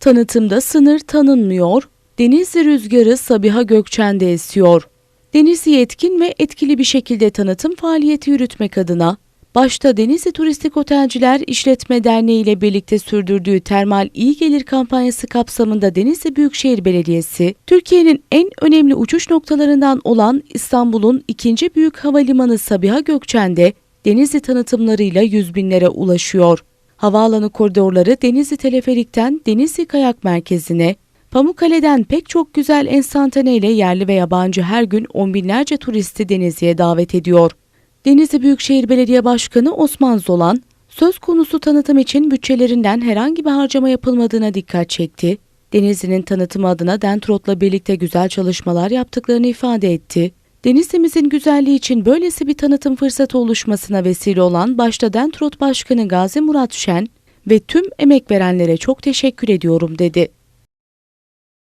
Tanıtımda sınır tanınmıyor, Denizli rüzgarı Sabiha Gökçen'de esiyor. Denizli yetkin ve etkili bir şekilde tanıtım faaliyeti yürütmek adına, başta Denizli Turistik Otelciler İşletme Derneği ile birlikte sürdürdüğü Termal İyi Gelir kampanyası kapsamında Denizli Büyükşehir Belediyesi, Türkiye'nin en önemli uçuş noktalarından olan İstanbul'un ikinci büyük havalimanı Sabiha Gökçen'de Denizli tanıtımlarıyla yüz binlere ulaşıyor. Havaalanı koridorları Denizli Teleferik'ten Denizli Kayak Merkezi'ne, Pamukkale'den pek çok güzel enstantane ile yerli ve yabancı her gün on binlerce turisti Denizli'ye davet ediyor. Denizli Büyükşehir Belediye Başkanı Osman Zolan, söz konusu tanıtım için bütçelerinden herhangi bir harcama yapılmadığına dikkat çekti. Denizli'nin tanıtımı adına Dentrot'la birlikte güzel çalışmalar yaptıklarını ifade etti. Denizli'mizin güzelliği için böylesi bir tanıtım fırsatı oluşmasına vesile olan başta Dentrot Başkanı Gazi Murat Şen ve tüm emek verenlere çok teşekkür ediyorum dedi.